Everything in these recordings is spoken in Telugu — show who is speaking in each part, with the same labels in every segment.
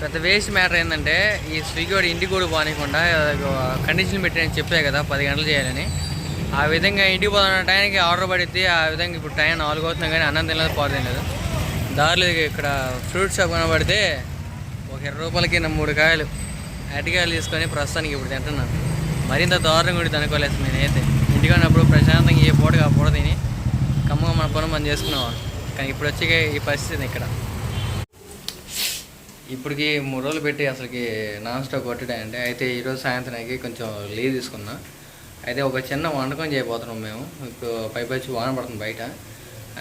Speaker 1: పెద్ద వేస్ట్ మ్యాటర్ ఏంటంటే ఈ స్విగ్గీ వాడు ఇంటికి కూడా పోనీయకుండా కండిషన్ పెట్టాను చెప్పే కదా పది గంటలు చేయాలని. ఆ విధంగా ఇంటికి పోతున్న టైంకి ఆర్డర్ పడిద్ది ఆ విధంగా ఇప్పుడు టైం నాలుగు అవుతుంది కానీ అన్నం తినలేదు పాడు లేదు దారిలో ఇక్కడ ఫ్రూట్ షాప్ కనబడితే ఒక ఇరవై రూపాయలకి నా మూడు కాయలు అరటికాయలు తీసుకొని ప్రస్తుతానికి ఇప్పుడు తింటున్నాను మరింత దారుణంగా కూడా అనుకోలేదు నేనైతే. ఇంటికి ఉన్నప్పుడు ప్రశాంతంగా ఏ పూటగా ఆ పూట తిని కమ్మగా మన పనులు మనం చేసుకునేవాడు కానీ ఇప్పుడు వచ్చి ఈ పరిస్థితి ఇక్కడ. ఇప్పటికి మూడు రోజులు పెట్టి అసలుకి నాన్ స్టాప్ కొట్టడాయంటే అయితే ఈరోజు సాయంత్రానికి కొంచెం లీవ్ తీసుకున్నా. అయితే ఒక చిన్న వంటకం చేయబోతున్నాం మేము. ఇప్పుడు పై వాన పడుతుంది బయట.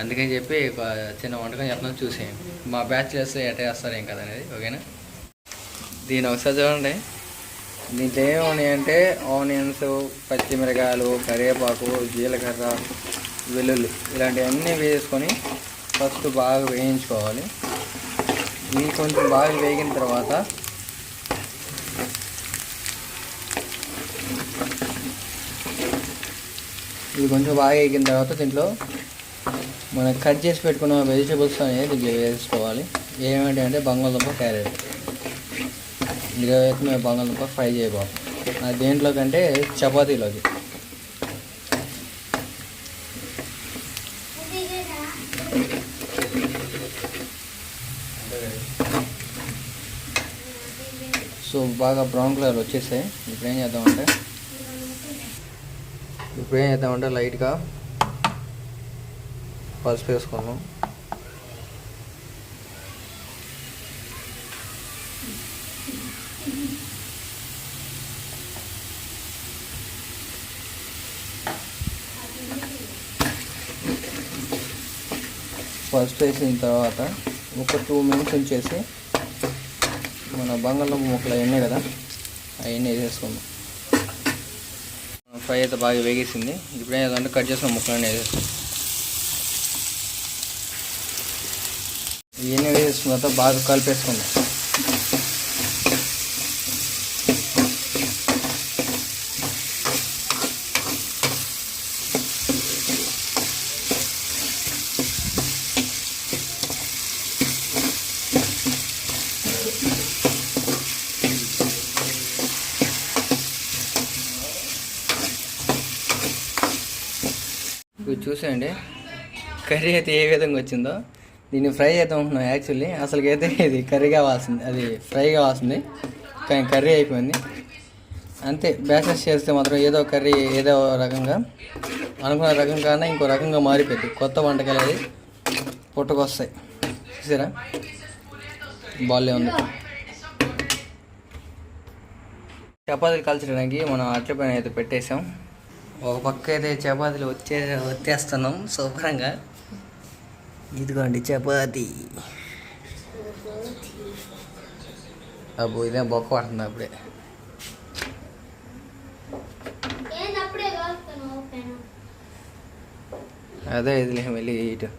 Speaker 1: అందుకని చెప్పి ఒక చిన్న వంటకం చెప్తున్నాం చూసేయం. మా బ్యాచ్లర్స్ ఎట్ట చేస్తారు ఏం కదనేది అనేది ఓకేనా? దీని ఒకసారి చూడండి. దీంట్లో ఏమున్నాయంటే ఆనియన్స్ పచ్చిమిరకాయలు కరివేపాకు జీలకర్ర వెల్లుల్లి ఇలాంటివన్నీ వేసుకొని ఫస్ట్ బాగా వేయించుకోవాలి. ఇవి కొంచెం బాగా వేగిన తర్వాత ఇవి కొంచెం బాగా వేగిన తర్వాత దీంట్లో మనం కట్ చేసి పెట్టుకున్న వెజిటేబుల్స్ అనేది దీంట్లో వేసుకోవాలి. ఏమిటి అంటే బంగాళదుంప క్యారెట్. ఇదైతే మేము బంగాళదుంప ఫ్రై చేయబోతాం దేంట్లో కంటే చపాతీలోకి. బాగా బ్రౌన్ కలర్ వచ్చేసాయి. ఇప్పుడు ఏం చేద్దామంటే ఇప్పుడు ఏం చేద్దామంటే లైట్గా పసుపు వేసుకున్నాం పసుపు వేసిన తర్వాత ఒక టూ మినిట్స్ ఉంచేసి మన బంగాళదుంప ముక్కలు అవన్నీ కదా అవన్నీ వేసేసుకుందాం. ఫ్రై అయితే బాగా వేగేసింది. ఇప్పుడే ఏదంటే కట్ చేసుకున్న ముక్కలన్నీ వేసేసుకుందాం. ఇవన్నీ వేసేసుకున్న తర్వాత బాగా కలిపేసుకుందాం ఇప్పుడు చూసేయండి. కర్రీ అయితే ఏ విధంగా వచ్చిందో. దీన్ని ఫ్రై చేద్దాం అనుకున్నాం యాక్చువల్లీ. అసలుకైతే ఇది కర్రీ కావాల్సింది. అది ఫ్రై కావాల్సింది. కానీ కర్రీ అయిపోయింది. అంతే. బ్యాచెస్ చేస్తే మాత్రం ఏదో కర్రీ ఏదో రకంగా అనుకున్న రకం కన్నా ఇంకో రకంగా మారిపోయింది. కొత్త వంటకాలు అది పుట్టుకొస్తాయి. చూసారా? బాగాలే ఉంది. చపాతీలు కాల్చడానికి మనం అట్ల పైన అయితే పెట్టేసాం. ఒక పక్క అయితే చపాతీలు వచ్చే వచ్చేస్తున్నాం. శుభ్రంగా. ఇదిగోండి చపాతీ. అబ్బో ఇదే బొక్క పడుతుంది అప్పుడే. అదే ఇదిలే వెళ్ళి ఇటు.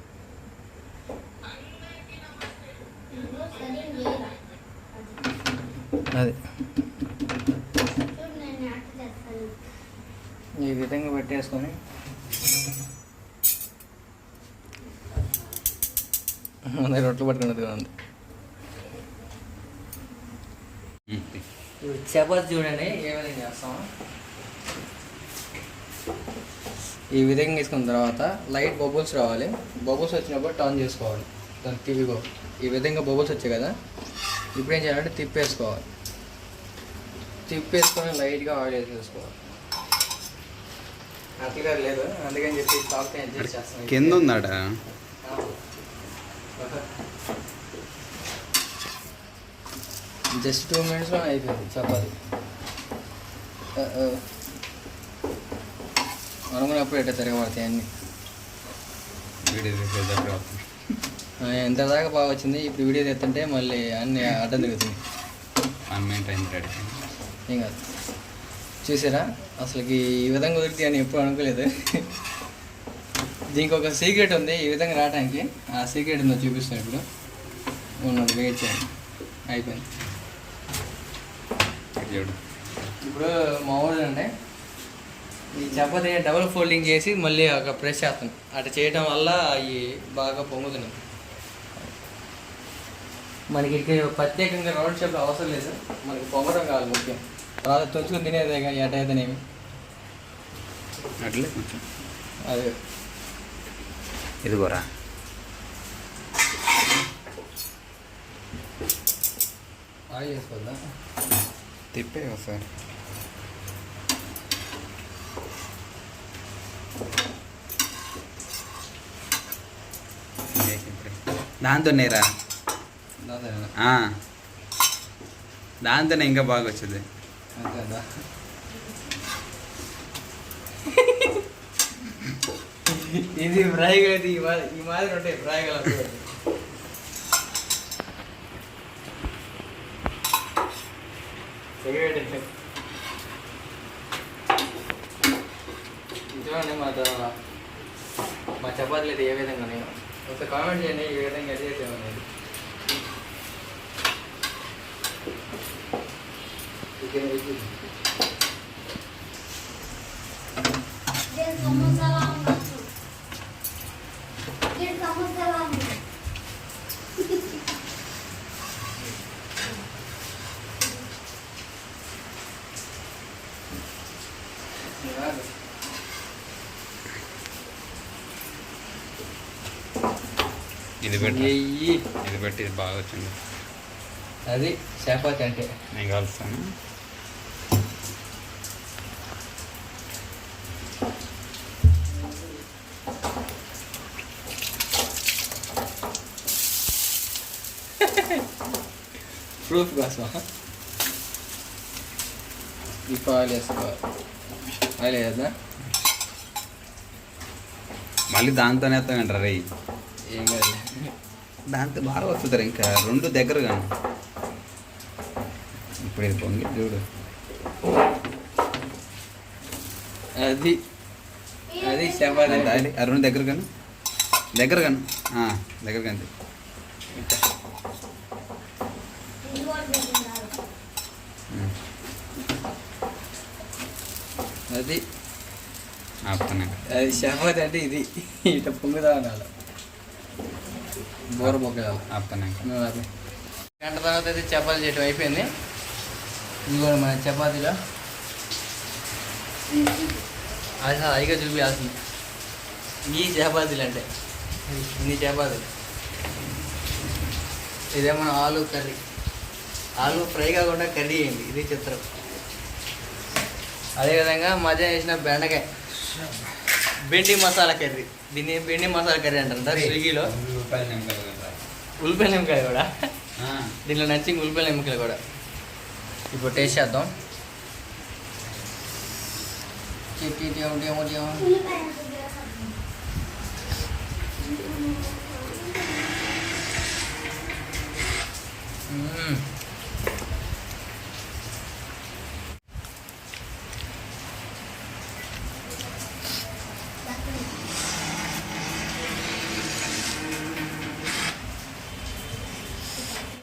Speaker 1: అది
Speaker 2: చూడు నేను అట్ట చేస్తాను
Speaker 1: ఈ విధంగా పెట్టేసుకొని ముందే రొట్టెలు పట్టుకున్నది ఇప్పుడు చపాతి చూడండి ఏ విధంగా చేస్తాము ఈ విధంగా తీసుకున్న తర్వాత లైట్ బబుల్స్ రావాలి. బబుల్స్ వచ్చినప్పుడు టర్న్ చేసుకోవాలి. దాన్ని తిరిగో ఈ విధంగా బబుల్స్ వచ్చాయి కదా. ఇప్పుడు ఏం చేయాలంటే తిప్పేసుకోవాలి. తిప్పేసుకొని లైట్గా ఆయిల్ వేసేసుకోవాలి. అట్లా లేదు అందుకని చెప్పి స్టాక్ అడ్జస్ట్ చేస్తాను
Speaker 3: కింద ఉందాడ?
Speaker 1: జస్ట్ టూ మినిట్స్లో అయిపోయింది చపాతి. అనుకున్నప్పుడు ఎట్లా తిరగబడతాయి అన్నీ. ఎంత దాకా బాగా వచ్చింది? ఇప్పుడు వీడియో తెస్తుంటే మళ్ళీ అన్ని అడ్డం ఏం కాదు. చూసారా? అసలుకి ఈ విధంగా కుదిరితే అని ఎప్పుడు అనుకోలేదు. దీనికి ఒక సీక్రెట్ ఉంది ఈ విధంగా రావడానికి ఆ సీక్రెట్ ఉందో చూపిస్తాను ఇప్పుడు. ఉన్నది వెయిట్ చేయండి. అయిపోయింది. ఇప్పుడు మామూలు అండి ఈ చపాతీ డబుల్ ఫోల్డింగ్ చేసి మళ్ళీ ఒక ప్రెస్ చేస్తాం అట్లా చేయడం వల్ల అవి బాగా పొంగుతున్నాయి మనకి ఇక్కడ ప్రత్యేకంగా రౌండ్ షేప్ అవసరం లేదు. మనకి పొంగడం కావాలి ముఖ్యం. తర్వాత తుంచుకొని తినేదే ఎటైతేనేమి
Speaker 3: అట్లే కొంచెం.
Speaker 1: అదే.
Speaker 3: ఇదిగోరా.
Speaker 1: ఆయిల్ చేసుకోవద్దా
Speaker 3: తిప్పే ఒకసారి దాంతో నేరా దాంతోనే ఇంకా బాగా వచ్చింది
Speaker 1: ఇది ఫ్రై కాదు ఈ మాదిరి ఉంటాయి ఫ్రై గల చూడండి మా మా చపాతీలు అయితే ఏ విధంగా ఉన్నాయో. ఒక కామెంట్ చేయండి ఏ విధంగా చేసామనేది చికెన్ వేసి.
Speaker 3: ఇది పెట్టి. ఇది పెట్టి బాగా వచ్చింది
Speaker 1: అది చపాతి అంటే
Speaker 3: నేను కలుస్తాను
Speaker 1: ప్రూఫ్ కోసం ఇప్పుడు ఆయిల్ వేసుకోవాలి ఆయిల్ వేయద్దా
Speaker 3: మళ్ళీ దాంతోనే వేస్తామంటారా రే
Speaker 1: ఏం కాదు
Speaker 3: దాంతో బాగా వస్తుంది ఇంకా రెండు దగ్గర కానీ ఇప్పుడు ఇది పొంగి చూడు
Speaker 1: అది అది
Speaker 3: ఆ రెండు దగ్గర కానీ దగ్గర కానీ దగ్గర కానీ
Speaker 2: ఇది కూడా పెట్టినారు
Speaker 1: అది. అది చపాతి అంటే ఇది. ఇట్లా పొంగుదా అనాలి బోర
Speaker 3: ఆపుతాను
Speaker 1: గంట తర్వాత అయితే చపాతీ చేయటం అయిపోయింది. ఇది కూడా మన చపాతీలో. అది అదిగా చూపించాల్సింది. ఈ చపాతీలు అంటే. ఇన్ని చపాతీలు. ఇదే మన ఆలు కర్రీ? ఆలు ఫ్రై కాకుండా కర్రీ అయింది ఇది చిత్రం. అదేవిధంగా మధ్య వేసిన బెండకాయ. బెండి మసాలా కర్రీ. దీన్ని బెండి మసాలా కర్రీ అంటారు స్విగ్గీలో. ఉల్లిపాయ నిమ్మకాయ కూడా. దీనిలో నచ్చింది ఉల్లిపాయ నిమ్మకాయలు కూడా. ఇప్పుడు టేస్ట్ చేద్దాం. చిట్టి